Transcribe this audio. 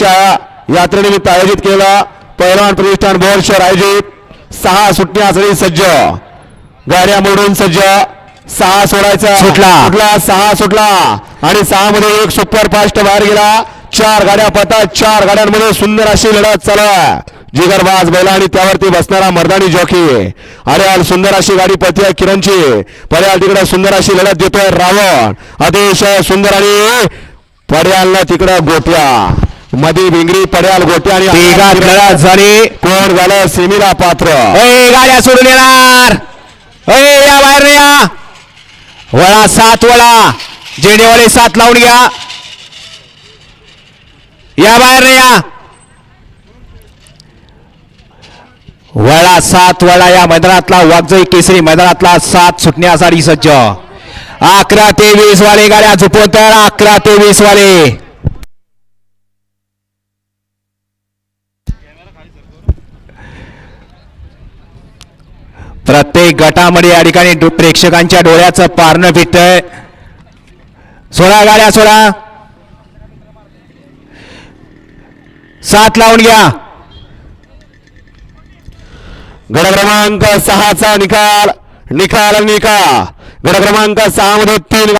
च्या यात्रेनिमित्त आयोजित केलेला पैलवान प्रतिष्ठान बोर्ड शहर आयोजित सहा सुटण्यासाठी सज्ज. गाड्या मोडून सज्ज. सहा सोडायचा. सुटला. सुटला. सहा सुटला. आणि सहा मध्ये एक सुपर फास्ट बाहेर गेला. चार गाड्या पतात चार गाड्यांमध्ये सुंदर अशी लढत चालू आहे. जिगरबाज बैला आणि त्यावरती बसणारा मर्दानी जॉकी. अरे सुंदर अशी गाडी पती आहे किरणची. पर्याल तिकडे सुंदर अशी लढत देतोय रावण. अतिशय सुंदर आणि पड्यालला तिकडं गोट्या. मध्ये भिंगरी पड्याल गोट्या आणि झाली. कोण झालं? सेमीला पात्र. गाड्या सोडून येणार. या बाहेर या. वळा सात वळा. जेणेवाले सात लावून घ्या. या बाहेर या. वळा सात वळा या मैदानातला वागजई केसरी मैदानातला सात सुटण्यासाठी सज्ज. अकरा ते वीस वाले गाड्या झुपवून तर अकरा ते वीस वाले. प्रत्येक गटामध्ये या ठिकाणी प्रेक्षकांच्या डोळ्याचं पारणं फिटतंय. सोळा गाड्या सोळा सात लावून घ्या. गड क्रमांक सहाचा निकाल निकाल निकाल. गड क्रमांक सहा मध्ये तीन